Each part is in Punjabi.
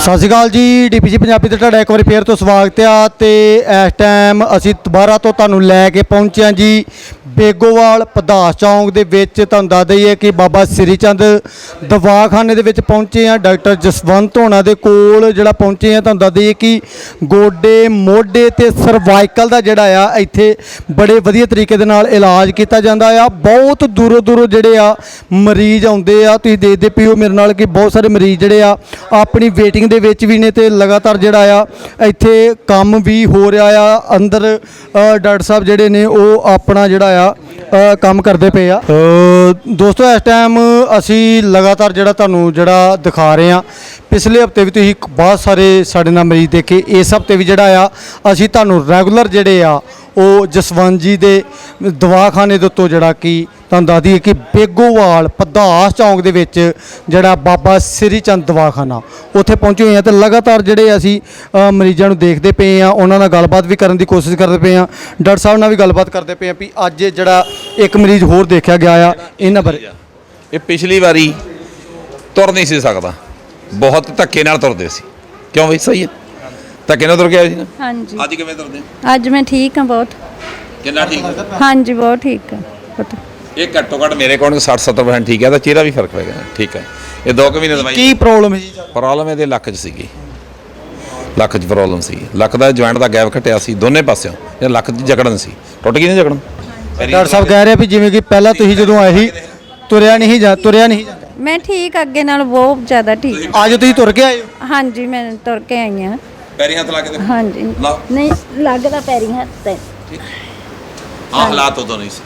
ਸਤਿ ਸ਼੍ਰੀ ਅਕਾਲ ਜੀ ਡੀਪੀਜੀ ਪੰਜਾਬੀ ਤੇ ਤੁਹਾਡਾ ਇੱਕ ਵਾਰੀ ਫੇਰ ਤੋਂ ਸਵਾਗਤ ਆ ਤੇ ਇਸ ਟਾਈਮ ਅਸੀਂ ਦੁਬਾਰਾ ਤੋਂ ਤੁਹਾਨੂੰ ਲੈ ਕੇ ਪਹੁੰਚੇ ਹਾਂ ਜੀ। ਬੇਗੋਵਾਲ ਪਦਾਸ ਚੌਂਕ ਦੇ ਵਿੱਚ ਤੁਹਾਨੂੰ ਦੱਸ ਦਈਏ ਕਿ ਬਾਬਾ ਸ੍ਰੀ ਚੰਦ ਦਵਾਖਾਨੇ ਦੇ ਵਿੱਚ ਪਹੁੰਚੇ ਆ, ਡਾਕਟਰ ਜਸਵੰਤ ਹੋਣਾ ਦੇ ਕੋਲ, ਜਿਹੜਾ ਪਹੁੰਚੇ ਆ, ਤੁਹਾਨੂੰ ਦੱਸ ਦਈਏ ਕਿ ਗੋਡੇ, ਮੋਢੇ ਤੇ ਸਰਵਾਈਕਲ ਦਾ ਜਿਹੜਾ ਆ, ਇੱਥੇ ਬੜੇ ਵਧੀਆ ਤਰੀਕੇ ਦੇ ਨਾਲ ਇਲਾਜ ਕੀਤਾ ਜਾਂਦਾ ਆ। ਬਹੁਤ ਦੂਰੋਂ ਦੂਰੋਂ ਜਿਹੜੇ ਆ, ਮਰੀਜ਼ ਆਉਂਦੇ ਆ। ਤੁਸੀਂ ਦੇਖਦੇ ਪਿਓ ਮੇਰੇ ਨਾਲ ਕਿ ਬਹੁਤ ਸਾਰੇ ਮਰੀਜ਼ ਜਿਹੜੇ ਆ, ਆਪਣੀ ਵੇਟਿੰਗ ਦੇ ਵਿੱਚ ਵੀ ਨੇ ਤੇ ਲਗਾਤਾਰ ਜਿਹੜਾ ਆ, ਇੱਥੇ ਕੰਮ ਵੀ ਹੋ ਰਿਹਾ ਆ। ਅੰਦਰ ਡਾਕਟਰ ਸਾਹਿਬ ਜਿਹੜੇ ਨੇ, ਉਹ ਆਪਣਾ ਜਿਹੜਾ ਆ ਕੰਮ ਕਰਦੇ ਪਏ ਆ। ਦੋਸਤੋ ਇਸ ਟਾਈਮ ਅਸੀਂ ਲਗਾਤਾਰ ਜਿਹੜਾ ਤੁਹਾਨੂੰ ਜਿਹੜਾ ਦਿਖਾ ਰਹੇ ਆ ਪਿਛਲੇ ਹਫ਼ਤੇ ਵੀ ਤੁਸੀਂ ਬਹੁਤ ਸਾਰੇ ਸਾਡੇ ਨਾਲ ਮਰੀਜ਼ ਦੇਖੇ ਇਸ ਹਫ਼ਤੇ ਵੀ ਜਿਹੜਾ ਆ ਅਸੀਂ ਤੁਹਾਨੂੰ ਰੈਗੂਲਰ ਜਿਹੜੇ ਆ ਉਹ ਜਸਵੰਤ ਜੀ ਦੇ ਦਵਾਖਾਨੇ ਦੇ ਉੱਤੋਂ ਜਿਹੜਾ ਕਿ ਤੁਹਾਨੂੰ ਦੱਸ ਦਈਏ ਕਿ ਬੇਗੋਵਾਲ ਪਧਾਸ ਚੌਂਕ ਦੇ ਵਿੱਚ ਜਿਹੜਾ ਬਾਬਾ ਸ੍ਰੀ ਚੰਦ ਦਵਾਖਾਨਾ ਉੱਥੇ ਪਹੁੰਚੇ ਹੋਏ ਆ ਤੇ ਲਗਾਤਾਰ ਜਿਹੜੇ ਅਸੀਂ ਮਰੀਜ਼ਾਂ ਨੂੰ ਦੇਖਦੇ ਪਏ ਆ ਉਹਨਾਂ ਨਾਲ ਗੱਲਬਾਤ ਵੀ ਕਰਨ ਦੀ ਕੋਸ਼ਿਸ਼ ਕਰਦੇ ਪਏ ਆ ਡਾਕਟਰ ਸਾਹਿਬ ਨਾਲ ਵੀ ਗੱਲਬਾਤ ਕਰਦੇ ਪਏ ਆ ਵੀ ਅੱਜ ਜਿਹੜਾ ਇੱਕ ਮਰੀਜ਼ ਹੋਰ ਦੇਖਿਆ ਗਿਆ ਆ ਇਹਨਾਂ ਬਾਰੇ। ਇਹ ਪਿਛਲੀ ਵਾਰੀ ਤੁਰ ਨਹੀਂ ਸੀ ਸਕਦਾ। ਬਹੁਤ ਧੱਕੇ ਨਾਲ ਤੁਰਦੇ ਸੀ। ਕਿਉਂ ਬਈ ਸਹੀ ਹੈ? ਧੱਕੇ ਨਾਲ ਤੁਰ ਗਿਆ ਸੀ ਨਾ? ਹਾਂਜੀ। ਅੱਜ ਕਿਵੇਂ ਤੁਰਦੇ? ਅੱਜ ਮੈਂ ਠੀਕ ਹਾਂ ਬਹੁਤ। ਕਿੰਨਾ ਠੀਕ? ਹਾਂਜੀ ਬਹੁਤ ਠੀਕ ਹਾਂ। ਬਹੁਤ ਇਹ ਘੱਟੋ ਘੱਟ ਮੇਰੇ ਕੋਲ 60 70% ਠੀਕ ਹੈ ਤਾਂ ਚਿਹਰਾ ਵੀ ਫ਼ਰਕ ਪੈ ਗਿਆ। ਠੀਕ ਹੈ। ਇਹ ਦੋ ਕੁ ਮਹੀਨੇ ਦਵਾਈ ਕੀ ਪ੍ਰੋਬਲਮ ਹੈ ਜੀ? ਪ੍ਰੋਬਲਮ ਇਹਦੇ ਲੱਕ 'ਚ ਸੀਗੀ। ਲੱਕ 'ਚ ਪ੍ਰੋਬਲਮ ਸੀ ਲੱਕ ਦਾ ਜੁਆਇੰਟ ਦਾ ਗੈਪ ਘਟਿਆ ਸੀ ਦੋਨੇ ਪਾਸਿਓਂ ਇਹ ਲੱਕ 'ਚ ਜਕੜਨ ਸੀ। ਟੁੱਟ ਗਈ ਨਹੀਂ ਜਕੜਨ? ਡਾਕਟਰ ਸਾਹਿਬ ਕਹਿ ਰਹੇ ਆ ਵੀ ਜਿਵੇਂ ਕਿ ਪਹਿਲਾਂ ਤੁਸੀਂ ਜਦੋਂ ਆਏ ਸੀ ਤੁਰਿਆ ਨਹੀਂ ਜਾ ਤੁਰਿਆ ਨਹੀਂ ਜਾਂਦਾ ਮੈਂ ਠੀਕ ਅੱਗੇ ਨਾਲ ਬਹੁਤ ਜ਼ਿਆਦਾ ਠੀਕ। ਅੱਜ ਤੁਸੀਂ ਤੁਰ ਕੇ ਆਏ ਹੋ? ਹਾਂਜੀ ਮੈਂ ਤੁਰ ਕੇ ਆਈ ਹਾਂ। ਪੈਰੀ ਹੱਥ ਲਾ ਕੇ ਦੇਖੋ। ਹਾਂਜੀ। ਲਾਓ। ਨਹੀਂ ਲੱਗਦਾ ਪੈਰੀ ਹੱਥ ਤੇ। ਆਹ ਹਾਲਾਤ ਉਦੋਂ ਨਹੀਂ ਸੀ।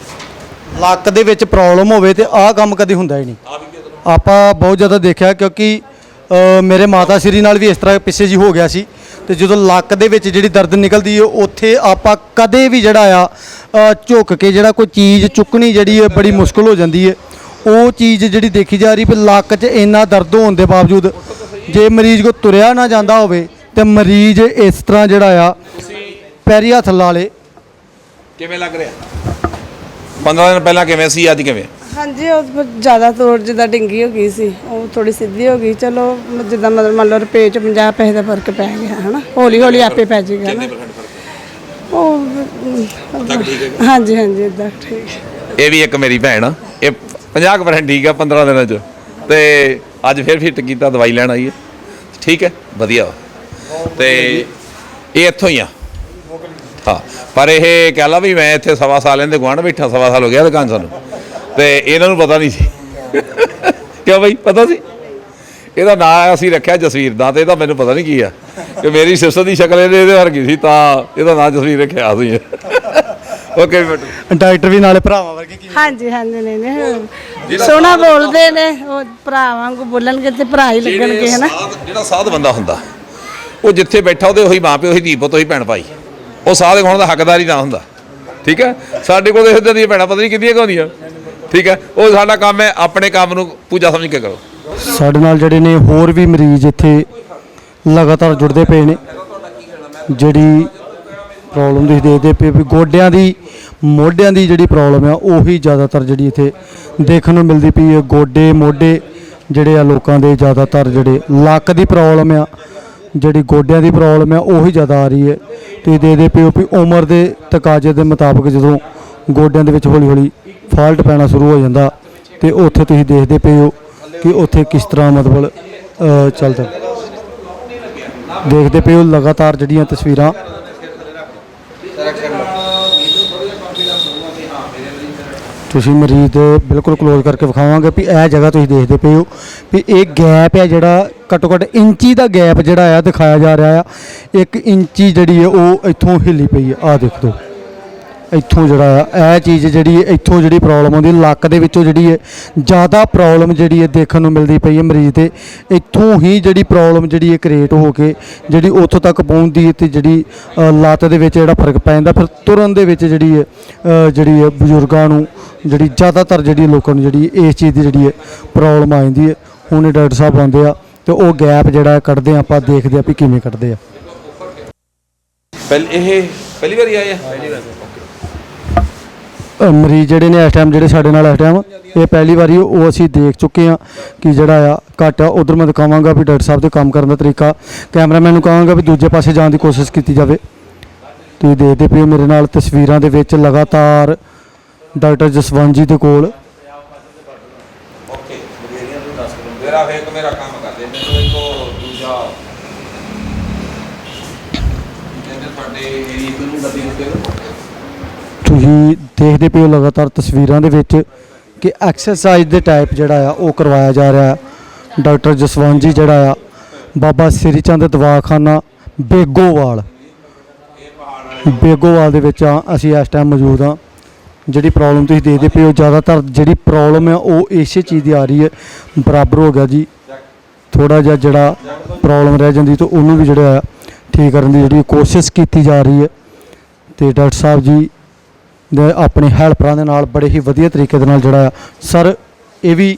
ਲੱਕ ਦੇ ਵਿੱਚ ਪ੍ਰੋਬਲਮ ਹੋਵੇ ਤੇ ਆਹ ਕੰਮ ਕਦੀ ਹੁੰਦਾ ਹੀ ਨਹੀਂ। ਆਪਾਂ ਬਹੁਤ ਜ਼ਿਆਦਾ ਦੇਖਿਆ ਕਿਉਂਕਿ ਅ, ਮੇਰੇ ਮਾਤਾ ਸ਼੍ਰੀ ਨਾਲ ਵੀ ਇਸ ਤਰ੍ਹਾਂ ਪਿੱਛੇ ਜੀ ਹੋ ਗਿਆ ਸੀ ਤੇ ਜਦੋਂ ਲੱਕ ਦੇ ਵਿੱਚ ਜਿਹੜੀ ਦਰਦ ਨਿਕਲਦੀ ਹੈ ਉੱਥੇ ਆਪਾਂ ਕਦੇ ਵੀ ਜਿਹੜਾ ਆ ਅ, ਝੁੱਕ ਕੇ ਜਿਹੜਾ ਕੋਈ ਚੀਜ਼ ਚੁੱਕਣੀ ਜਿਹੜੀ ਹੈ ਬੜੀ ਮੁਸ਼ਕਲ ਹੋ ਜਾਂਦੀ ਹੈ। ਉਹ ਚੀਜ਼ ਜਿਹੜੀ ਦੇਖੀ ਜਾ ਰਹੀ ਵੀ ਲੱਕ 'ਚ ਇੰਨਾ ਦਰਦ ਹੋਣ ਦੇ ਬਾਵਜੂਦ ਜੇ ਮਰੀਜ਼ ਕੋ ਤੁਰਿਆ ਨਾ ਜਾਂਦਾ ਹੋਵੇ ਤੇ ਮਰੀਜ਼ ਇਸ ਤਰ੍ਹਾਂ ਜਿਹੜਾ ਆ ਪੈਰੀ ਹੱਥ ਲਾ ਲੇ। ਕਿਵੇਂ ਲੱਗ ਰਿਹਾ? 15 ਦਿਨ ਪਹਿਲਾਂ ਕਿਵੇਂ ਸੀ ਅੱਜ ਕਿਵੇਂ? ਹਾਂਜੀ ਉਹ ਜ਼ਿਆਦਾ ਤੋੜ ਜਿੱਦਾਂ ਡਿੰਗੀ ਹੋ ਗਈ ਸੀ ਉਹ ਥੋੜੀ ਸਿੱਧੀ ਹੋ ਗਈ ਚਲੋ ਜਿੱਦਾਂ ਮਤਲਬ ਮੰਨ ਲਓ ਰੁਪਏ ਚ 50 ਪੈਸੇ ਦਾ ਫ਼ਰਕ ਪੈ ਗਿਆ ਹਨਾ ਹੌਲੀ ਹੌਲੀ ਆਪੇ ਪੈ ਜਾਏਗਾ ਨਾ ਉਹ ਹਾਂਜੀ ਹਾਂਜੀ ਇਦਾਂ ਠੀਕ। ਇਹ ਵੀ ਇੱਕ ਮੇਰੀ ਭੈਣ ਆ ਇਹ 50% ਠੀਕ ਆ 15 ਦਿਨਾਂ ਚ ਤੇ ਅੱਜ ਫਿਰ ਫਿੱਟ ਕੀਤਾ ਦਵਾਈ ਲੈਣ ਆਈ ਹੈ ਠੀਕ ਹੈ ਵਧੀਆ। ਵਾ। ਤੇ ਇਹ ਇੱਥੋਂ ਹੀ ਆ। ਹਾਂ ਪਰ ਇਹ ਕਹਿ ਲਾ ਵੀ ਮੈਂ ਇੱਥੇ ਸਵਾ ਸਾਲ ਇਹਦੇ ਗੁਆਂਢ ਬੈਠਾ ਸਵਾ ਸਾਲ ਹੋ ਗਿਆ ਦੁਕਾਨ ਸਾਨੂੰ। ਤੇ ਇਹਨਾਂ ਨੂੰ ਪਤਾ ਨਹੀਂ ਸੀ। ਕਿਉਂ ਬਈ? ਪਤਾ ਸੀ? ਇਹਦਾ ਨਾਂ ਅਸੀਂ ਰੱਖਿਆ ਜਸਵੀਰ ਦਾ ਤੇ ਇਹਦਾ ਮੈਨੂੰ ਪਤਾ ਨਹੀਂ ਕੀ ਆ। ਕਿ ਮੇਰੀ ਸਿਸਟਰ ਦੀ ਸ਼ਕਲ ਇਹਦੇ ਇਹਦੇ ਵਰਗੀ ਸੀ ਤਾਂ ਇਹਦਾ ਨਾਂ ਜਸਵੀਰ ਰੱਖਿਆ ਸੀ ਓਕੇ ਬੇਟਾ। ਡਾਕਟਰ ਵੀ ਨਾਲੇ ਭਰਾਵਾਂ ਵਰਗੇ ਕੀ ਹਾਂਜੀ ਹਾਂਜੀ ਨਹੀਂ ਨਹੀਂ। ਸੋਹਣਾ ਬੋਲਦੇ ਨੇ ਉਹ ਭਰਾ ਵਾਂਗੂ ਬੋਲਣਗੇ ਤੇ ਭਰਾ ਹੀ ਲੱਗਣਗੇ ਹਨਾ? ਜਿਹੜਾ ਸਾਧ ਬੰਦਾ ਹੁੰਦਾ ਉਹ ਜਿੱਥੇ ਬੈਠਾ ਉਹਦੇ ਉਹੀ ਮਾਂ ਪਿਓ ਉਹੀ ਧੀ ਪੁੱਤ ਉਹੀ ਭੈਣ ਭਾਈ ਉਹ ਸਾਧ ਹੋਣ ਦਾ ਹੱਕਦਾਰ ਹੀ ਨਾ ਹੁੰਦਾ। ਠੀਕ ਹੈ? ਸਾਡੇ ਕੋਲ ਇਹੋ ਦੀਆਂ ਭੈਣਾਂ ਪਤਾ ਨਹੀਂ ਕਿੰਨੀਆਂ ਹੁੰਦੀਆਂ। ਠੀਕ ਹੈ? ਉਹ ਸਾਡਾ ਕੰਮ ਹੈ ਆਪਣੇ ਕੰਮ ਨੂੰ ਪੂਜਾ ਸਮਝ ਕੇ ਕਰੋ। ਸਾਡੇ ਨਾਲ ਜਿਹੜੇ ਨੇ ਹੋਰ ਵੀ ਮਰੀਜ਼ ਇੱਥੇ ਲਗਾਤਾਰ ਜੁੜਦੇ ਪਏ ਨੇ। ਜਿਹੜੀ ਪ੍ਰੋਬਲਮ ਤੁਸੀਂ ਦੇਖਦੇ ਪਏ ਵੀ ਗੋਡਿਆਂ ਦੀ, ਮੋਢਿਆਂ ਦੀ ਜਿਹੜੀ ਪ੍ਰੋਬਲਮ ਆ, ਉਹੀ ਜ਼ਿਆਦਾਤਰ ਜਿਹੜੀ ਇੱਥੇ ਦੇਖਣ ਨੂੰ ਮਿਲਦੀ ਪਈ ਹੈ। ਗੋਡੇ, ਮੋਢੇ ਜਿਹੜੇ ਆ ਲੋਕਾਂ ਦੇ ਜ਼ਿਆਦਾਤਰ ਜਿਹੜੇ ਲੱਕ ਦੀ ਪ੍ਰੋਬਲਮ ਆ ਜਿਹੜੀ ਗੋਡਿਆਂ ਦੀ ਪ੍ਰੋਬਲਮ ਹੈ, ਉਹੀ ਜ਼ਿਆਦਾ ਆ ਰਹੀ ਹੈ। ਤੁਸੀਂ ਦੇਖਦੇ ਪਿਓ ਵੀ ਉਮਰ ਦੇ ਤਕਾਜ਼ੇ ਦੇ ਮੁਤਾਬਕ ਜਦੋਂ ਗੋਡਿਆਂ ਦੇ ਵਿੱਚ ਹੌਲੀ ਹੌਲੀ ਫਾਲਟ ਪੈਣਾ ਸ਼ੁਰੂ ਹੋ ਜਾਂਦਾ, ਤੇ ਉੱਥੇ ਤੁਸੀਂ ਦੇਖਦੇ ਪਏ ਹੋ ਕਿ ਉੱਥੇ ਕਿਸ ਤਰ੍ਹਾਂ ਮਤਲਬ ਚੱਲਦਾ। ਦੇਖਦੇ ਪਏ ਹੋ ਲਗਾਤਾਰ ਜਿਹੜੀਆਂ ਤਸਵੀਰਾਂ। ਤੁਸੀਂ ਮਰੀਜ਼ ਦੇ ਬਿਲਕੁਲ ਕਲੋਜ਼ ਕਰਕੇ ਵਿਖਾਵਾਂਗੇ ਵੀ ਇਹ ਜਗ੍ਹਾ ਤੁਸੀਂ ਦੇਖਦੇ ਪਏ ਹੋ ਵੀ ਇਹ ਗੈਪ ਹੈ ਜਿਹੜਾ ਘੱਟੋ ਘੱਟ ਇੰਚੀ ਦਾ ਗੈਪ ਜਿਹੜਾ ਆ ਦਿਖਾਇਆ ਜਾ ਰਿਹਾ ਆ। ਇੱਕ ਇੰਚੀ ਜਿਹੜੀ ਹੈ ਉਹ ਇੱਥੋਂ ਹਿੱਲੀ ਪਈ ਹੈ ਆ ਦੇਖ ਦੋ। ਇੱਥੋਂ ਜਿਹੜਾ ਆ, ਇਹ ਚੀਜ਼ ਜਿਹੜੀ ਇੱਥੋਂ ਜਿਹੜੀ ਪ੍ਰੋਬਲਮ ਆਉਂਦੀ ਲੱਕ ਦੇ ਵਿੱਚੋਂ ਜਿਹੜੀ ਹੈ ਜ਼ਿਆਦਾ ਪ੍ਰੋਬਲਮ ਜਿਹੜੀ ਹੈ ਦੇਖਣ ਨੂੰ ਮਿਲਦੀ ਪਈ ਹੈ ਮਰੀਜ਼ ਤੇ। ਇੱਥੋਂ ਹੀ ਜਿਹੜੀ ਪ੍ਰੋਬਲਮ ਜਿਹੜੀ ਹੈ ਕ੍ਰੀਏਟ ਹੋ ਕੇ, ਜਿਹੜੀ ਉੱਥੋਂ ਤੱਕ ਪਹੁੰਚਦੀ ਹੈ ਤੇ ਜਿਹੜੀ ਲੱਤ ਦੇ ਵਿੱਚ ਜਿਹੜਾ ਫ਼ਰਕ ਪੈ ਜਾਂਦਾ, ਫਿਰ ਤੁਰਨ ਦੇ ਵਿੱਚ ਜਿਹੜੀ ਹੈ ਜਿਹੜੀ ਹੈ ਬਜ਼ੁਰਗਾਂ ਨੂੰ ਜਿਹੜੀ ਜ਼ਿਆਦਾਤਰ ਜਿਹੜੀ ਲੋਕਾਂ ਨੂੰ ਜਿਹੜੀ ਇਸ ਚੀਜ਼ ਦੀ ਜਿਹੜੀ ਹੈ ਪ੍ਰੋਬਲਮ ਆ ਜਾਂਦੀ ਹੈ ਹੁਣ ਇਹ ਡਾਕਟਰ ਸਾਹਿਬ ਆਉਂਦੇ ਆ ਤੇ ਉਹ ਗੈਪ ਜਿਹੜਾ ਕੱਢਦੇ ਆ ਆਪਾਂ ਦੇਖਦੇ ਆ ਵੀ ਕਿਵੇਂ ਕੱਢਦੇ ਆ। ਪਹਿਲ ਇਹ ਪਹਿਲੀ ਵਾਰੀ ਆਏ ਆ? ਪਹਿਲੀ ਵਾਰ। ਮਰੀਜ਼ ਜਿਹੜੇ ਨੇ ਇਸ ਟਾਈਮ ਜਿਹੜੇ ਸਾਡੇ ਨਾਲ ਇਸ ਟਾਈਮ ਇਹ ਪਹਿਲੀ ਵਾਰੀ ਉਹ ਅਸੀਂ ਦੇਖ ਚੁੱਕੇ ਹਾਂ ਕਿ ਜਿਹੜਾ ਆ ਘੱਟ ਆ। ਉਧਰ ਮੈਂ ਦਿਖਾਵਾਂਗਾ ਵੀ ਡਾਕਟਰ ਸਾਹਿਬ ਦੇ ਕੰਮ ਕਰਨ ਦਾ ਤਰੀਕਾ। ਕੈਮਰਾਮੈਨ ਨੂੰ ਕਹਾਂਗਾ ਵੀ ਦੂਜੇ ਪਾਸੇ ਜਾਣ ਦੀ ਕੋਸ਼ਿਸ਼ ਕੀਤੀ ਜਾਵੇ। ਤੁਸੀਂ ਦੇਖਦੇ ਪਏ ਹੋ ਮੇਰੇ ਨਾਲ ਤਸਵੀਰਾਂ ਦੇ ਵਿੱਚ ਲਗਾਤਾਰ ਡਾਕਟਰ ਜਸਵੰਤ ਜੀ ਦੇ ਕੋਲ। ਓਕੇ ਮੇਰਾ ਫੇਕ ਮੇਰਾ ਕੰਮ ਕਰਦੇ ਮੈਨੂੰ ਇੱਕ ਉਹ ਦੂਜਾ ਕਹਿੰਦੇ ਤੁਹਾਡੇ ਏਰੀਆ ਨੂੰ ਗੱਡੀ ਉੱਤੇ ਤੁਸੀਂ ਦੇਖਦੇ ਪਏ ਹੋ ਲਗਾਤਾਰ ਤਸਵੀਰਾਂ ਦੇ ਵਿੱਚ ਕਿ ਐਕਸਰਸਾਈਜ਼ ਦੇ ਟਾਈਪ ਜਿਹੜਾ ਆ ਉਹ ਕਰਵਾਇਆ ਜਾ ਰਿਹਾ। ਹੈ ਡਾਕਟਰ ਜਸਵੰਤ ਜੀ ਜਿਹੜਾ ਆ ਬਾਬਾ ਸ੍ਰੀ ਚੰਦ ਦਵਾਖਾਨਾ ਬੇਗੋਵਾਲ। ਬੇਗੋਵਾਲ ਦੇ ਵਿੱਚ ਅਸੀਂ ਇਸ ਟਾਈਮ ਮੌਜੂਦ ਆ ਜਿਹੜੀ ਪ੍ਰੋਬਲਮ ਤੁਸੀਂ ਦੇਖਦੇ ਪਏ ਹੋ, ਜ਼ਿਆਦਾਤਰ ਜਿਹੜੀ ਪ੍ਰੋਬਲਮ ਹੈ ਉਹ ਇਸੇ ਚੀਜ਼ ਦੀ ਆ ਰਹੀ ਹੈ। ਬਰਾਬਰ ਹੋ ਗਿਆ ਜੀ। ਥੋੜਾ ਜਿਹਾ ਜਿਹੜਾ ਪ੍ਰੋਬਲਮ ਰਹਿ ਜਾਂਦੀ ਤਾਂ ਉਹਨੂੰ ਵੀ ਜਿਹੜਾ ਆ ਠੀਕ ਕਰਨ ਦੀ ਜਿਹੜੀ ਕੋਸ਼ਿਸ਼ ਕੀਤੀ ਜਾ ਰਹੀ ਹੈ। ਤੇ ਡਾਕਟਰ ਸਾਹਿਬ ਜੀ ਦੇ ਆਪਣੇ ਹੈਲਪਰਾਂ ਦੇ ਨਾਲ ਬੜੇ ਹੀ ਵਧੀਆ ਤਰੀਕੇ ਦੇ ਨਾਲ ਜਿਹੜਾ ਆ ਸਰ, ਇਹ ਵੀ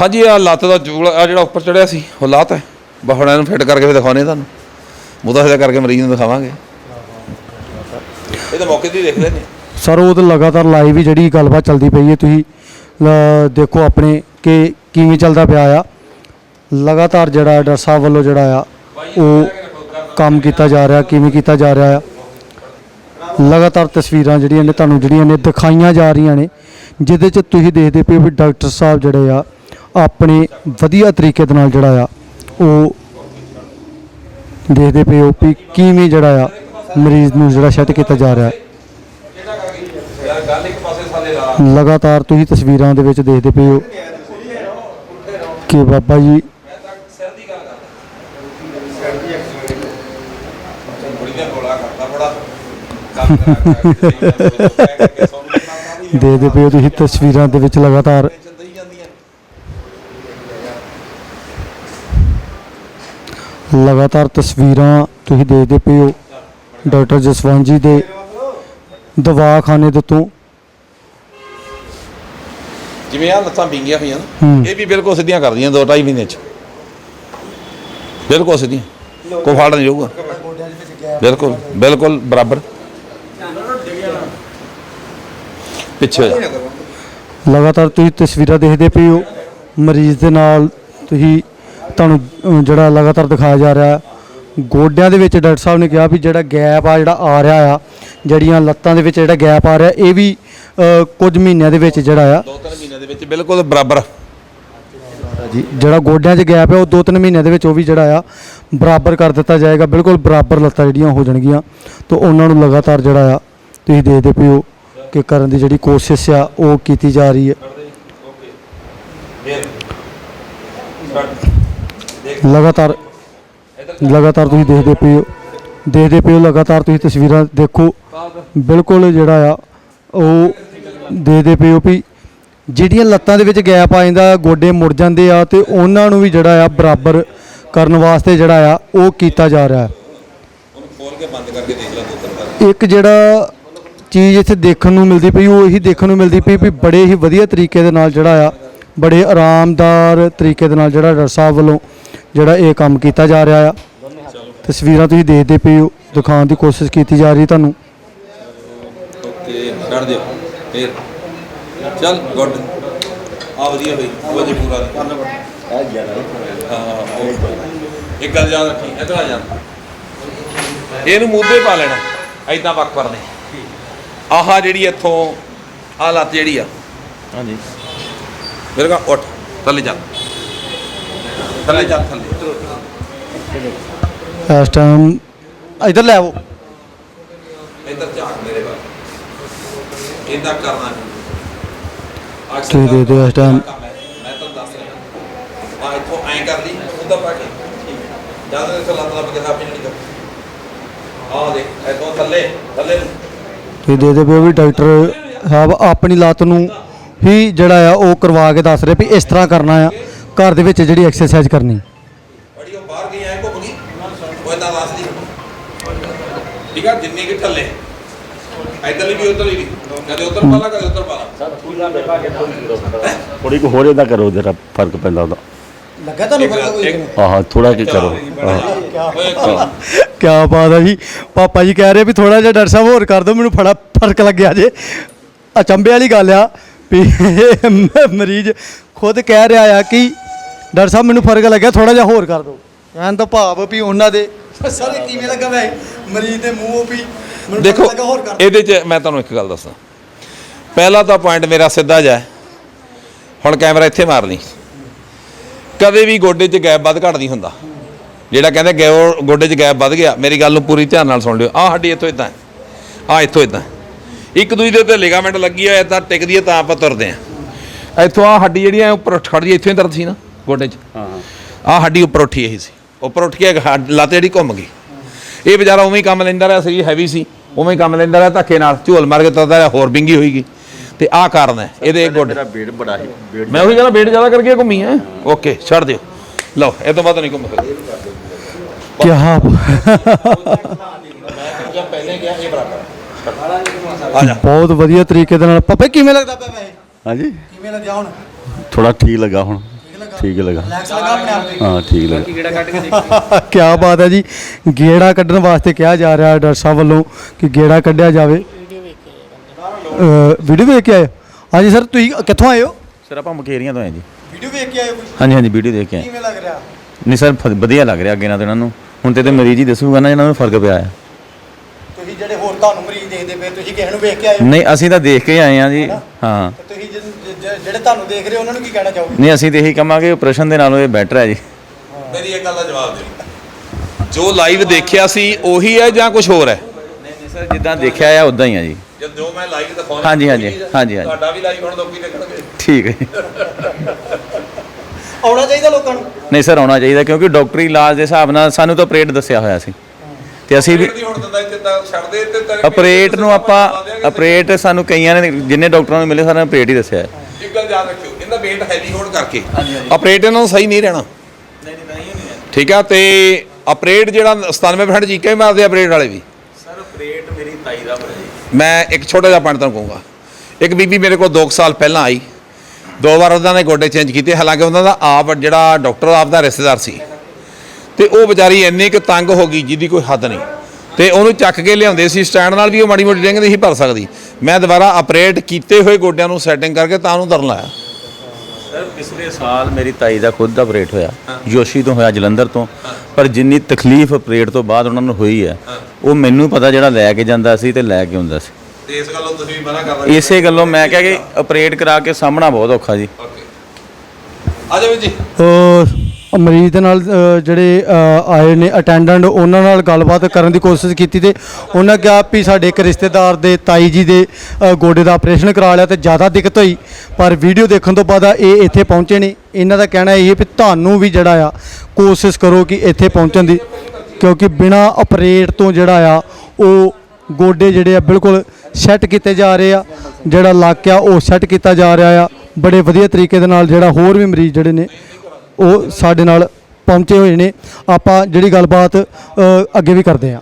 ਹਾਂਜੀ ਆ ਲੱਤ ਦਾ ਜੂਲ ਆ ਜਿਹੜਾ ਉੱਪਰ ਚੜਿਆ ਸੀ, ਉਹ ਲੱਤ ਹੈ। ਬਸ ਨੂੰ ਫਿੱਟ ਕਰਕੇ ਵੀ ਦਿਖਾਉਣੇ ਤੁਹਾਨੂੰ। ਮੁੱਦਾ ਕਰਕੇ ਮਰੀਜ਼ ਨੂੰ ਦਿਖਾਵਾਂਗੇ। ਇਹ ਤਾਂ ਮੌਕੇ ਤੇ ਦੇਖ ਲੈਣੇ ਸਰ, ਉਹ ਤਾਂ ਲਗਾਤਾਰ ਲਾਈਵ ਹੀ ਜਿਹੜੀ ਗੱਲਬਾਤ ਚੱਲਦੀ ਪਈ ਹੈ, ਤੁਸੀਂ ਦੇਖੋ ਆਪਣੇ ਕਿ ਕਿਵੇਂ ਚੱਲਦਾ ਪਿਆ ਆ। ਲਗਾਤਾਰ ਜਿਹੜਾ ਡਾਕਟਰ ਸਾਹਿਬ ਵੱਲੋਂ ਜਿਹੜਾ ਆ, ਉਹ ਕੰਮ ਕੀਤਾ ਜਾ ਰਿਹਾ, ਕਿਵੇਂ ਕੀਤਾ ਜਾ ਰਿਹਾ ਆ। ਲਗਾਤਾਰ ਤਸਵੀਰਾਂ ਜਿਹੜੀਆਂ ਨੇ, ਤੁਹਾਨੂੰ ਜਿਹੜੀਆਂ ਨੇ ਦਿਖਾਈਆਂ ਜਾ ਰਹੀਆਂ ਨੇ, ਜਿਹਦੇ ਚ ਤੁਸੀਂ ਦੇਖਦੇ ਪਏ ਹੋ ਵੀ ਡਾਕਟਰ ਸਾਹਿਬ ਜਿਹੜੇ ਆ, ਆਪਣੇ ਵਧੀਆ ਤਰੀਕੇ ਦੇ ਨਾਲ ਜਿਹੜਾ ਆ, ਉਹ ਦੇਖਦੇ ਪਏ ਹੋ ਵੀ ਕਿਵੇਂ ਜਿਹੜਾ ਆ, ਮਰੀਜ਼ ਨੂੰ ਜਿਹੜਾ ਸੈੱਟ ਕੀਤਾ ਜਾ ਰਿਹਾ। ਹੈ ਯਾਰ ਗੱਲ ਇੱਕ ਪਾਸੇ ਸਾਲੇ ਲਾ ਲਗਾਤਾਰ ਤੁਸੀਂ ਤਸਵੀਰਾਂ ਦੇ ਵਿੱਚ ਦੇਖਦੇ ਪਏ ਹੋ ਕਿ ਬਾਬਾ ਜੀ ਦੇਖਦੇ ਪਏ ਤੁਸੀਂ ਤਸਵੀਰਾਂ ਦੇ ਵਿੱਚ ਲਗਾਤਾਰ। ਲਗਾਤਾਰ ਤਸਵੀਰਾਂ ਤੁਸੀਂ ਦੇਖਦੇ ਪਏ ਹੋ। ਡਾਕਟਰ ਜਸਵੰਤ ਜੀ ਦੇ ਦਵਾਖਾਨੇ ਦੇ ਤੋਂ। ਜਿਵੇਂ ਆ ਲੱਤਾਂ ਵਿੰਗੀਆਂ ਹੋਈਆਂ ਨਾ। ਇਹ ਵੀ ਬਿਲਕੁਲ ਸਿੱਧੀਆਂ ਕਰਦੀਆਂ ਦੋ ਢਾਈ ਮਹੀਨੇ ਚ। ਬਿਲਕੁਲ ਸਿੱਧੀਆਂ। ਕੋਈ ਫਾੜ ਨਹੀਂ ਜਾਊਗਾ। ਬਿਲਕੁਲ ਬਿਲਕੁਲ ਬਰਾਬਰ। ਪਿੱਛੇ ਲਗਾਤਾਰ ਤੁਸੀਂ ਤਸਵੀਰਾਂ ਦੇਖਦੇ ਪਏ ਹੋ। ਮਰੀਜ਼ ਦੇ ਨਾਲ ਤੁਸੀਂ ਤੁਹਾਨੂੰ ਜਿਹੜਾ ਲਗਾਤਾਰ ਦਿਖਾਇਆ ਜਾ ਰਿਹਾ। ਗੋਡਿਆਂ ਦੇ ਵਿੱਚ ਡਾਕਟਰ ਸਾਹਿਬ ਨੇ ਕਿਹਾ ਵੀ ਜਿਹੜਾ ਗੈਪ ਆ ਜਿਹੜਾ ਆ ਰਿਹਾ ਆ ਜਿਹੜੀਆਂ ਲੱਤਾਂ ਦੇ ਵਿੱਚ ਜਿਹੜਾ ਗੈਪ ਆ ਰਿਹਾ ਇਹ ਵੀ ਕੁਝ ਮਹੀਨਿਆਂ ਦੇ ਵਿੱਚ ਜਿਹੜਾ ਆ। ਦੋ ਤਿੰਨ ਮਹੀਨਿਆਂ ਦੇ ਵਿੱਚ ਬਿਲਕੁਲ ਬਰਾਬਰ। ਜੀ ਜਿਹੜਾ ਗੋਡਿਆਂ 'ਚ ਗੈਪ ਹੈ ਉਹ 2-3 ਮਹੀਨਿਆਂ ਦੇ ਵਿੱਚ ਉਹ ਵੀ ਜਿਹੜਾ ਆ ਬਰਾਬਰ ਕਰ ਦਿੱਤਾ ਜਾਏਗਾ। ਬਿਲਕੁਲ ਬਰਾਬਰ ਲੱਤਾਂ ਜਿਹੜੀਆਂ ਹੋ ਜਾਣਗੀਆਂ। ਤਾਂ ਉਹਨਾਂ ਨੂੰ ਲਗਾਤਾਰ ਜਿਹੜਾ ਆ ਤੁਸੀਂ ਦੇਖਦੇ ਹੋ ਕਿ ਕਰਨ ਦੀ ਜਿਹੜੀ ਕੋਸ਼ਿਸ਼ ਆ ਉਹ ਕੀਤੀ ਜਾ ਰਹੀ ਹੈ। ਲਗਾਤਾਰ ਲਗਾਤਾਰ ਤੁਸੀਂ ਦੇਖਦੇ ਪਏ ਹੋ। ਦੇਖਦੇ ਪਏ ਹੋ, ਲਗਾਤਾਰ ਤੁਸੀਂ ਤਸਵੀਰਾਂ ਦੇਖੋ। ਬਿਲਕੁਲ ਜਿਹੜਾ ਆ, ਉਹ ਦੇਖਦੇ ਪਏ ਹੋ ਵੀ ਜਿਹੜੀਆਂ ਲੱਤਾਂ ਦੇ ਵਿੱਚ ਗੈਪ ਆ ਜਾਂਦਾ, ਗੋਡੇ ਮੁੜ ਜਾਂਦੇ ਆ ਤੇ ਉਹਨਾਂ ਨੂੰ ਵੀ ਜਿਹੜਾ ਆ ਬਰਾਬਰ ਕਰਨ ਵਾਸਤੇ ਜਿਹੜਾ ਆ, ਉਹ ਕੀਤਾ ਜਾ ਰਿਹਾ ਹੈ। ਇੱਕ ਜਿਹੜਾ ਚੀਜ਼ ਇੱਥੇ ਦੇਖਣ ਨੂੰ ਮਿਲਦੀ ਪਈ, ਉਹ ਇਹੀ ਦੇਖਣ ਨੂੰ ਮਿਲਦੀ ਪਈ ਵੀ ਬੜੇ ਹੀ ਵਧੀਆ ਤਰੀਕੇ ਦੇ ਨਾਲ ਜਿਹੜਾ ਆ, ਬੜੇ ਆਰਾਮਦਾਰ ਤਰੀਕੇ ਦੇ ਨਾਲ ਜਿਹੜਾ ਡਾਕਟਰ ਸਾਹਿਬ ਵੱਲੋਂ ਜਿਹੜਾ ਇਹ ਕੰਮ ਕੀਤਾ ਜਾ ਰਿਹਾ ਆ। ਤਸਵੀਰਾਂ ਤੁਸੀਂ ਦੇਖਦੇ ਪਏ ਹੋ ਦਿਖਾਉਣ ਦੀ ਕੋਸ਼ਿਸ਼ ਕੀਤੀ ਜਾ ਰਹੀ ਹੈ ਤੁਹਾਨੂੰ। ਓਕੇ ਛੱਡ ਦਿਓ। ਫੇਰ। ਚੱਲ ਗੁੱਡ। ਆ ਵਧੀਆ ਬਈ ਉਹ ਜੇ ਪੂਰਾ। ਹਾਂ ਉਹ। ਇੱਕ ਗੱਲ ਯਾਦ ਰੱਖੀ ਇਧਰ ਆ ਜਾ ਇਹਨੂੰ ਮੂਧੇ ਪਾ ਲੈਣਾ ਐਦਾਂ ਵੱਖ ਕਰਨੇ ਆਹ ਜਿਹੜੀ ਇੱਥੋਂ ਆ ਲੱਤ ਜਿਹੜੀ ਆ। ਹਾਂਜੀ। ਮੇਰੇ ਕਾ ਉੱਠ ਥੱਲੇ ਜਾ ਥੱਲੇ ਜਾ ਥੱਲੇ। ਇਸ ਟਾਈਮ ਇਧਰ ਲੈ ਆਵੋ ਇੱਧਰ ਝਾਕ ਮੇਰੇ ਵੱਲ। ਇਦਾਂ ਕਰਨਾ ਅੱਜ ਤੁਸੀਂ ਦੇ ਦਿਓ ਇਸ time। ਮੈਂ ਤਾਂ ਦੱਸ ਰਿਹਾ। ਆ ਇੱਥੋਂ ਐਂ ਕਰ ਲਈ ਉਹਦਾ ਪਾ ਕੇ। ਜਦ ਤੱਕ ਲੱਤ ਲੱਭ ਕੇ ਨਹੀਂ ਕਰ ਆ ਦੇ ਇੱਥੋਂ ਥੱਲੇ ਥੱਲੇ ਨੂੰ। ਤੁਸੀਂ ਪਏ ਹੋ ਵੀ ਡਾਕਟਰ ਸਾਹਿਬ ਆਪਣੀ ਲੱਤ ਨੂੰ ਹੀ ਜਿਹੜਾ ਆ ਉਹ ਕਰਵਾ ਕੇ ਦੱਸ ਰਹੇ ਵੀ ਇਸ ਤਰ੍ਹਾਂ ਕਰਨਾ ਆ। ਘਰ ਦੇ ਵਿੱਚ ਜਿਹੜੀ ਐਕਸਰਸਾਈਜ਼ ਕਰਨੀ। ਬੜੀ ਉਹ ਬਾਹਰ ਗਈ ਐ ਘੁੰਮ ਗਈ? ਉਹ ਇਦਾਂ ਦੱਸ ਦੀ ਠੀਕ ਆ ਜਿੰਨੀ ਕਿ ਥੱਲੇ ਇੱਧਰ ਵੀ ਉੱਧਰ ਵੀ। ਕਦੇ ਉੱਧਰ ਪਾਲਾ ਕਦੇ ਉੱਧਰ ਪਾਲਾ ਥੋੜੀ ਕੁ ਹੋਰ ਇਹਦਾ ਕਰੋ ਜਰਾ ਫ਼ਰਕ ਪੈਂਦਾ ਉਹਦਾ। ਲੱਗਾ ਤੁਹਾਨੂੰ ਫ਼ਰਕ ਕੋਈ ਆਹ ਥੋੜਾ ਜਿਹਾ ਕਰੋ। ਆਹ। ਕਿਆ ਬਾਤ। ਹੈ ਜੀ। ਪਾਪਾ ਜੀ ਕਹਿ ਰਹੇ ਵੀ ਥੋੜਾ ਜਿਹਾ ਡਾਕਟਰ ਸਾਹਿਬ ਹੋਰ ਕਰ ਦਿਓ ਮੈਨੂੰ ਫੜਾ ਫ਼ਰਕ ਲੱਗਿਆ ਜੇ। ਅਚੰਬੇ ਵਾਲੀ ਗੱਲ ਆ ਵੀ ਮਰੀਜ਼ ਖੁਦ ਕਹਿ ਰਿਹਾ ਆ ਕਿ ਡਾਕਟਰ ਸਾਹਿਬ ਮੈਨੂੰ ਫ਼ਰਕ ਲੱਗਿਆ ਥੋੜਾ ਜਿਹਾ ਹੋਰ ਕਰ ਦਿਓ। ਕਹਿਣ ਤੋਂ ਭਾਵ ਵੀ ਉਹਨਾਂ ਦੇ ਸਾਰੇ ਕਿਵੇਂ ਲੱਗਾ ਵੈ ਮਰੀਜ਼ ਦੇ ਮੂੰਹੋਂ ਵੀ ਮੈਨੂੰ ਦੇਖੋ ਫ਼ਰਕ ਲੱਗਾ ਹੋਰ ਕਰ ਦਿਓ। ਇਹਦੇ 'ਚ ਮੈਂ ਤੁਹਾਨੂੰ ਇੱਕ ਗੱਲ ਦੱਸਾਂ। ਪਹਿਲਾ ਤਾਂ ਪੁਆਇੰਟ ਮੇਰਾ ਸਿੱਧਾ ਜਿਹਾ ਹੈ। ਹੁਣ ਕੈਮਰਾ ਇੱਥੇ ਮਾਰ ਲਈ। ਕਦੇ ਵੀ ਗੋਡੇ 'ਚ ਗੈਪ ਵੱਧ ਘੱਟ ਨਹੀਂ ਹੁੰਦਾ। ਜਿਹੜਾ ਕਹਿੰਦੇ ਗੈਓ ਗੋਡੇ 'ਚ ਗੈਪ ਵੱਧ ਗਿਆ ਮੇਰੀ ਗੱਲ ਨੂੰ ਪੂਰੀ ਧਿਆਨ ਨਾਲ ਸੁਣ ਲਿਓ। ਆਹ ਹੱਡੀ ਇੱਥੋਂ ਇਦਾਂ ਆਹ ਇੱਥੋਂ ਇਦਾਂ ਇੱਕ ਦੂਜੇ ਦੇ ਉੱਤੇ ਲਿਗਾਮੈਂਟ ਲੱਗੀ ਹੋਇਆ ਤਾਂ ਟਿਕਦੀ ਹੈ ਤਾਂ ਆਪਾਂ ਤੁਰਦੇ ਆ ਇੱਥੋਂ ਆਹ ਹੱਡੀ ਜਿਹੜੀ ਐ ਉੱਪਰ ਉੱਠ ਖੜਦੀ ਹੈ, ਇੱਥੋਂ ਹੀ ਦਰਦ ਸੀ ਨਾ। ਗੋਡੇ 'ਚ। ਹਾਂ ਆਹ ਹੱਡੀ ਉੱਪਰ ਉੱਠੀ ਇਹੀ ਸੀ। ਉੱਪਰ ਉੱਠ ਕੇ ਹੱਡ- ਲੱਤ ਜਿਹੜੀ ਘੁੰਮ ਗਈ। ਇਹ ਵਿਚਾਰਾ ਉਵੇਂ ਹੀ ਕੰਮ ਲੈਂਦਾ ਰਿਹਾ ਸਰੀਰ ਹੈਵੀ ਸੀ। ਉਵੇਂ ਹੀ ਕੰਮ ਲੈਂਦਾ ਰਿਹਾ ਧੱਕੇ ਨਾਲ। ਝੋਲ ਮਾਰ ਕੇ ਤੁਰਦਾ ਰਿਹਾ ਹੋਰ ਵਿੰਗੀ ਹੋਈਗੀ ਤੇ ਆਹ ਕਾਰਨ ਹੈ ਇਹਦੇ ਗੋਡੇ। ਮੇਰਾ ਬੇੜ ਬੜਾ ਹੀ ਮੈਂ ਉਹੀ ਕਹਿੰਦਾ ਵੇਟ ਜ਼ਿਆਦਾ ਕਰਕੇ ਘੁੰਮੀ ਹੈ। ਓਕੇ ਛੱਡ ਦਿਓ। ਲਓ ਇਹ ਤੋਂ ਬਾਅਦ ਨਹੀਂ ਘੁੰਮ ਸਕਦੇ। ਕਿਆ ਆ ਜਾ ਬਹੁਤ ਵਧੀਆ ਤਰੀਕੇ ਦੇ ਨਾਲ। ਪਾਪਾ ਕਿਵੇਂ ਲੱਗਦਾ ਪਿਆ ਵੈਸੇ? ਹਾਂਜੀ। ਕਿਵੇਂ ਲੱਗਿਆ ਹੁਣ? ਥੋੜਾ ਠੀਕ ਲੱਗਾ ਹੁਣ। ਠੀਕ ਲੱਗਾ। ਰਿਲੈਕਸ ਲੱਗਾ ਆਪਣੇ ਆਪ ਤੇ। ਹਾਂ ਠੀਕ ਲੱਗਾ। ਕਿਆ ਬਾਤ ਹੈ ਜੀ। ਗੇੜਾ ਕੱਢਣ ਵਾਸਤੇ ਕਿਹਾ ਜਾ ਰਿਹਾ ਡਾਕਟਰ ਸਾਹਿਬ ਵੱਲੋਂ ਕਿ ਗੇੜਾ ਕੱਢਿਆ ਜਾਵੇ। ਵੀਡੀਓ ਵੇਖ ਕੇ ਆਏ ਹੋ? ਹਾਂਜੀ ਸਰ ਤੁਸੀਂ ਕਿੱਥੋਂ ਆਏ ਹੋ? ਸਰ ਆਪਾਂ ਮਕੇਰੀਆਂ ਤੋਂ ਆਏ ਜੀ। ਵੀਡੀਓ ਵੇਖ ਕੇ ਆਏ ਹੋ? ਹਾਂਜੀ ਹਾਂਜੀ ਵੀਡੀਓ ਦੇਖ ਕੇ ਆਏ। ਕਿਵੇਂ ਲੱਗ ਰਿਹਾ? ਨਹੀਂ ਸਰ ਵਧੀਆ ਲੱਗ ਰਿਹਾ ਅੱਗੇ ਨਾਲ ਇਹਨਾਂ ਨੂੰ। ਹੁਣ ਤੇ ਤੇ ਮਰੀਜ਼ ਹੀ ਦੱਸੂਗਾ ਨਾ ਇਹਨਾਂ ਨੂੰ ਫ਼ਰਕ ਪਿਆ ਹੈ ਤੁਸੀਂ ਜਿਹੜੇ ਹੋਰ ਤੁਹਾਨੂੰ ਮਰੀਜ਼ ਦੇਖਦੇ ਪਏ ਤੁਸੀਂ ਕਿਸੇ ਨੂੰ ਵੇਖ ਕੇ ਆਏ ਹੋ? ਨਹੀਂ ਅਸੀਂ ਤਾਂ ਦੇਖ ਕੇ ਆਏ ਆ ਜੀ। ਹਾਂ ਤੁਸੀਂ ਜਿਨ- ਜਿਹੜੇ ਤੁਹਾਨੂੰ ਦੇਖ ਰਹੇ ਉਹਨਾਂ ਨੂੰ ਕੀ ਕਹਿਣਾ ਚਾਹੋਗੇ? ਨਹੀਂ ਅਸੀਂ ਤੇ ਇਹੀ ਕਹਾਂਗੇ ਆਪਰੇਸ਼ਨ ਦੇ ਨਾਲੋਂ ਇਹ ਬੈਟਰ ਹੈ ਜੀ। ਮੇਰੀ ਇੱਕ ਗੱਲ ਦਾ ਜਵਾਬ ਦਿਓ। ਜੋ ਲਾਈਵ ਦੇਖਿਆ ਸੀ ਉਹੀ ਹੈ ਜਾਂ ਕੁਝ ਹੋਰ ਹੈ? ਨਹੀਂ ਨਹੀਂ ਸਰ ਜਿੱਦਾਂ ਦੇਖਿਆ ਆ ਉਦਾਂ ਹੀ ਆ ਜੀ। ਜਦ ਜੋ ਮੈਂ ਲਾਈਵ ਦਿਖਾਉਣਾ ਹਾਂਜੀ, ਹਾਂਜੀ, ਹਾਂਜੀ, ਹਾਂਜੀ। ਤੁਹਾਡਾ ਵੀ ਲਾਈਵ ਹੁਣ ਲੋਕੀ ਦੇਖਣਗੇ। ਠੀਕ ਹੈ ਜੀ। ਆਉਣਾ ਚਾਹੀਦਾ ਲੋਕਾਂ ਨੂੰ? ਨਹੀਂ ਸਰ ਆਉਣਾ ਚਾਹੀਦਾ ਕਿਉਂਕਿ ਡਾਕਟਰੀ ਇਲਾਜ ਦੇ ਹਿਸਾਬ ਨਾਲ ਸਾਨੂੰ ਤਾਂ ਆਪਰੇਟ ਦੱਸਿਆ ਹੋਇਆ ਸੀ। ਤੇ ਅਸੀਂ ਵੀ ਦੀ ਹੁਣ ਦਿੰਦਾ ਇੱਥੇ ਤਾਂ ਛੱਡ ਦੇ ਤੇ ਤੇਰੇ ਆਪਰੇਟ ਨੂੰ ਆਪਾਂ ਆਪਰੇਟ ਸਾਨੂੰ ਕਈਆਂ ਨੇ ਜਿੰਨੇ ਡਾਕਟਰਾਂ ਨੂੰ ਮਿਲੇ ਸਾਨੂੰ ਆਪਰੇਟ ਹੀ ਦੱਸਿਆ ਹੈ। ਇੱਕ ਗੱਲ ਯਾਦ ਰੱਖਿਓ ਇਹਦਾ weight ਹੈਵੀ ਹੋਣ ਕਰਕੇ। ਆਪਰੇਟ ਇਹਨਾਂ ਨੂੰ ਸਹੀ ਨਹੀਂ ਰਹਿਣਾ। ਠੀਕ ਆ ਤੇ ਆਪਰੇਟ ਜਿਹੜਾ 97% ਚੀਕਾਂ ਹੀ ਮਾਰਦੇ ਆਪਰੇਟ ਵਾਲੇ ਵੀ। ਸਰ ਆਪਰੇਟ ਮੇਰੀ ਤਾਈ ਦਾ ਮੈਂ ਇੱਕ ਛੋਟਾ ਜਿਹਾ ਪੁਆਇੰਟ ਤੁਹਾਨੂੰ ਕਹੂੰਗਾ। ਇੱਕ ਬੀਬੀ ਮੇਰੇ ਕੋਲ 2 ਸਾਲ ਪਹਿਲਾਂ ਆਈ। ਦੋ ਵਾਰ ਉਹਨਾਂ ਨੇ ਗੋਡੇ ਚੇਂਜ ਕੀਤੇ। ਹਾਲਾਂਕਿ ਉਹਨਾਂ ਦਾ ਆਪ ਜਿਹੜਾ ਡਾਕਟਰ ਆਪ ਦਾ ਰਿਸ਼ਤੇਦਾਰ ਸੀ। ਤੇ ਉਹ ਵਿਚਾਰੀ ਇੰਨੀ ਕੁ ਤੰਗ ਹੋ ਗਈ ਜਿਹਦੀ ਕੋਈ ਹੱਦ ਨਹੀਂ। ਤੇ ਉਹਨੂੰ ਚੱਕ ਕੇ ਲਿਆਉਂਦੇ ਸੀ ਸਟੈਂਡ ਨਾਲ ਵੀ ਉਹ ਮਾੜੀ ਮੋਟੀ ਰਿੰਗ ਨਹੀਂ ਸੀ ਭਰ ਸਕਦੀ। ਮੈਂ ਦੁਬਾਰਾ ਆਪਰੇਟ ਕੀਤੇ ਹੋਏ ਗੋਡਿਆਂ ਨੂੰ ਸੈਟਿੰਗ ਕਰਕੇ ਤਾਂ ਉਹਨੂੰ ਦਰਨ ਲਾਇਆ। ਸਰ ਪਿਛਲੇ ਸਾਲ ਮੇਰੀ ਤਾਈ ਦਾ ਖੁਦ ਦਾ ਆਪਰੇਟ ਹੋਇਆ ਜੋਸ਼ੀ ਤੋਂ ਹੋਇਆ ਜਲੰਧਰ ਤੋਂ। ਪਰ ਜਿੰਨੀ ਤਕਲੀਫ ਆਪਰੇਟ ਤੋਂ ਬਾਅਦ ਉਹਨਾਂ ਨੂੰ ਹੋਈ ਹੈ ਉਹ ਮੈਨੂੰ ਪਤਾ ਜਿਹੜਾ ਲੈ ਕੇ ਜਾਂਦਾ ਸੀ ਤੇ ਲੈ ਕੇ ਹੁੰਦਾ ਸੀ। ਤੇ ਇਸ ਗੱਲੋਂ ਤੁਸੀਂ ਮਨਾ ਕਰ ਇਸੇ ਗੱਲੋਂ ਮੈਂ ਕਿਹਾ ਕਿ ਆਪਰੇਟ ਕਰਾ ਕੇ ਸਾਹਮਣਾ ਬਹੁਤ ਔਖਾ ਜੀ। ਆ ਜਾਓ ਜੀ। ਮਰੀਜ਼ ਦੇ ਨਾਲ, ਅਹ ਜਿਹੜੇ, ਅਹ ਆਏ ਨੇ ਅਟੈਂਡੈਂਟ ਉਹਨਾਂ ਨਾਲ ਗੱਲਬਾਤ ਕਰਨ ਦੀ ਕੋਸ਼ਿਸ਼ ਕੀਤੀ ਤੇ ਉਹਨਾਂ ਕਿਹਾ ਵੀ ਸਾਡੇ ਇੱਕ ਰਿਸ਼ਤੇਦਾਰ ਦੇ ਤਾਈ ਜੀ ਦੇ, ਅਹ ਗੋਡੇ ਦਾ ਆਪਰੇਸ਼ਨ ਕਰਾ ਲਿਆ ਤੇ ਜ਼ਿਆਦਾ ਦਿੱਕਤ ਹੋਈ। ਪਰ ਵੀਡੀਓ ਦੇਖਣ ਤੋਂ ਬਾਅਦ ਇਹ ਇੱਥੇ ਪਹੁੰਚੇ ਨੇ। ਇਹਨਾਂ ਦਾ ਕਹਿਣਾ ਇਹ ਹੈ ਵੀ ਤੁਹਾਨੂੰ ਵੀ ਜਿਹੜਾ ਆ, ਕੋਸ਼ਿਸ਼ ਕਰੋ ਕਿ ਇੱਥੇ ਪਹੁੰਚਣ ਦੀ। ਕਿਉਂਕਿ ਬਿਨਾ ਆਪਰੇਟ ਤੋਂ ਜਿਹੜਾ ਆ, ਉਹ ਗੋਡੇ ਜਿਹੜੇ ਆ ਬਿਲਕੁਲ ਸੈੱਟ ਕੀਤੇ ਜਾ ਰਹੇ ਆ। ਜਿਹੜਾ ਲੱਕ ਆ, ਉਹ ਸੈੱਟ ਕੀਤਾ ਜਾ ਰਿਹਾ ਆ। ਬੜੇ ਵਧੀਆ ਤਰੀਕੇ ਦੇ ਨਾਲ ਜਿਹੜਾ ਹੋਰ ਵੀ ਮਰੀਜ਼ ਜਿਹੜੇ ਨੇ ਉਹ ਸਾਡੇ ਨਾਲ ਪਹੁੰਚੇ ਹੋਏ ਨੇ। ਆਪਾਂ ਜਿਹੜੀ ਗੱਲਬਾਤ ਅੱਗੇ ਵੀ ਕਰਦੇ ਹਾਂ।